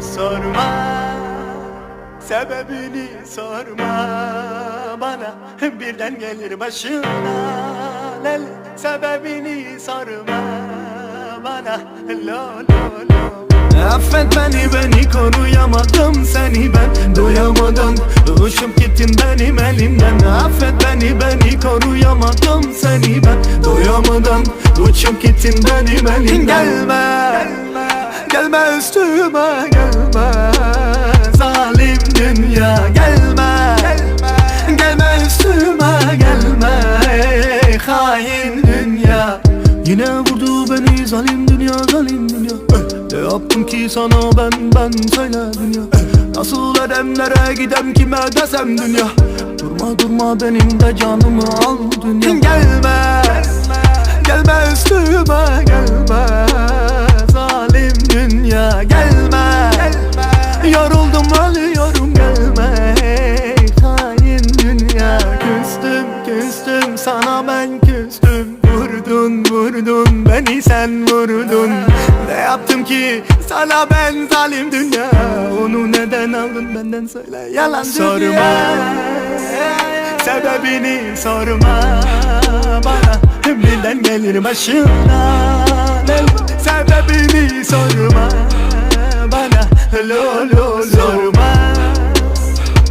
Sorma. Sebebini sorma. Bana Birden gelir başına. Lel Sebebini sorma. Bana Lo lo lo. Affet beni beni koruyamadım seni ben. Doyamadım. Uçup gittin benim elimden. Affet beni beni koruyamadım seni ben. Doyamadım. Uçup gittin benim elimden. Gelme Gelme üstüme gelme Zalim dünya gelme Gelme üstüme gelme ey Hain dünya. Yine vurdu beni zalim dünya zalim dünya. Ne yaptım ki sana ben ben söyle dünya. Nasıl edemlere gidem kime desem dünya. Durma durma benim de canımı al dünya Yoruldum ölüyorum gelme hain dünya Küstüm küstüm. Sana ben küstüm. Vurdun vurdun beni sen vurdun. Ne yaptım ki? Sana ben zalim dünya. Onu neden aldın? Benden söyle. Yalan Sorma. Sebebini sorma. Bana Birden gelir başına. Sebebini sorma Lo lo lo